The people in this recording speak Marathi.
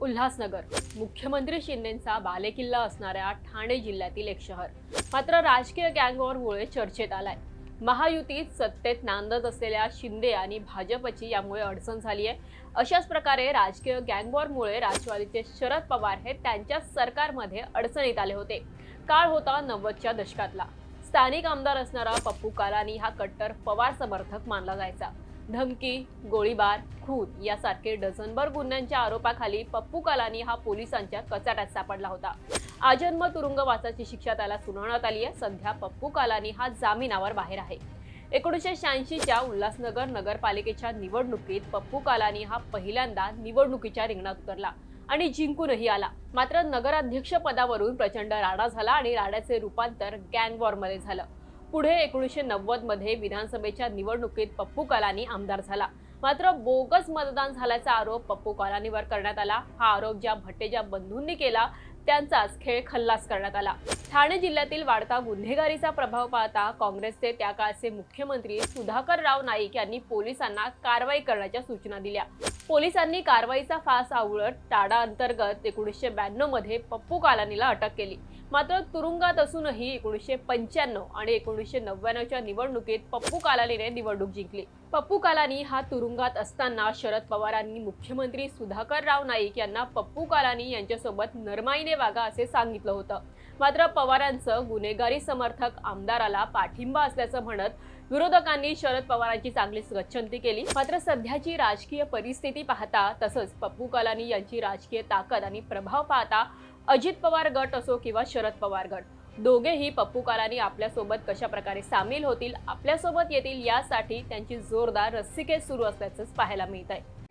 उल्हासनगर. मुख्यमंत्री शिंदेचा बालेकिल्ला असणाऱ्या ठाणे जिल्ह्यातील एक शहर. मात्र राजकीय गँगवॉरमुळे चर्चेत आलाय. महायुतीत सत्तेत नांदत असलेल्या शिंदे आणि भाजपची यामुळे अडचण झाली आहे अशाच प्रकारे राजकीय गँगवॉरमुळे राष्ट्रवादीचे शरद पवार हे त्यांच्या सरकारमध्ये अडचणीत आले होते. काळ होता नव्वदच्या दशकातला. स्थानिक आमदार असणारा पप्पू कालानी हा कट्टर पवार समर्थक मानला जायचा. धमकी गोळीबार खून यासारखे डझनभर गुन्ह्यांच्या आरोपाखाली पप्पू कालानी हा पोलिसांच्या कचाट्यात सापडला होता. आजन्म तुरुंगवासाची शिक्षा त्याला सुनावण्यात आली आहे. सध्या पप्पू कालानी हा जामिनावर बाहेर आहे. एकोणीसशे शहाऐंशीच्या उल्हासनगर नगरपालिकेच्या निवडणुकीत पप्पू कालानी हा पहिल्यांदा निवडणुकीच्या रिंगणात उतरला आणि जिंकूनही आला. मात्र नगराध्यक्ष पदावरून प्रचंड राडा झाला आणि राड्याचे रूपांतर गँगवॉरमध्ये झालं. पुढे एकोणीसशे नव्वदमध्ये विधानसभेच्या निवडणुकीत पप्पू कलानी आमदार झाला. मात्र बोगस मतदान झाल्याचा आरोप पप्पू कालानीवर करण्यात आला. हा आरोप ज्या भट्टेच्या बंधूंनी केला त्यांचाच खेळ खल्लास करण्यात आला. ठाणे जिल्ह्यातील वाढता गुन्हेगारीचा प्रभाव पाहता काँग्रेसचे त्या काळचे मुख्यमंत्री सुधाकर राव नाईक यांनी पोलिसांना कारवाई करण्याच्या सूचना दिल्या. पोलिसांनी कारवाईचा फास आवळत टाडा अंतर्गत एकोणीसशे ब्याण्णवमध्ये पप्पू कालानीला अटक केली. मात्र तुरुंगात असूनही एकोणीसशे पंच्याण्णव आणि एकोणीसशे नव्याण्णवच्या निवडणुकीत पप्पू कालानीने निवडणूक जिंकली. पप्पू कालानी हा तुरुंग तुरुंगात असताना शरद पवारांनी मुख्यमंत्री सुधाकर राव नाईक यांना पप्पू कालानी यांच्यासोबत नरमाईने वागा असे सांगितलं होतं. मात्र पवारांचं गुन्हेगारी समर्थक आमदाराला पाठिंबा असल्याचं म्हणत विरोधकांनी शरद पवारांची चांगलीच गच्छंती केली. मात्र सध्याची राजकीय परिस्थिती पाहता तसंच पप्पू कलानी यांची राजकीय ताकद आणि प्रभाव पाहता अजित पवार गट असो किंवा शरद पवार गट. दोघेही पप्पू कालानी आपल्यासोबत कशा प्रकारे सामील होतील आपल्यासोबत येतील यासाठी त्यांची जोरदार रस्सीखेच सुरू असल्याचंच पाहायला मिळत आहे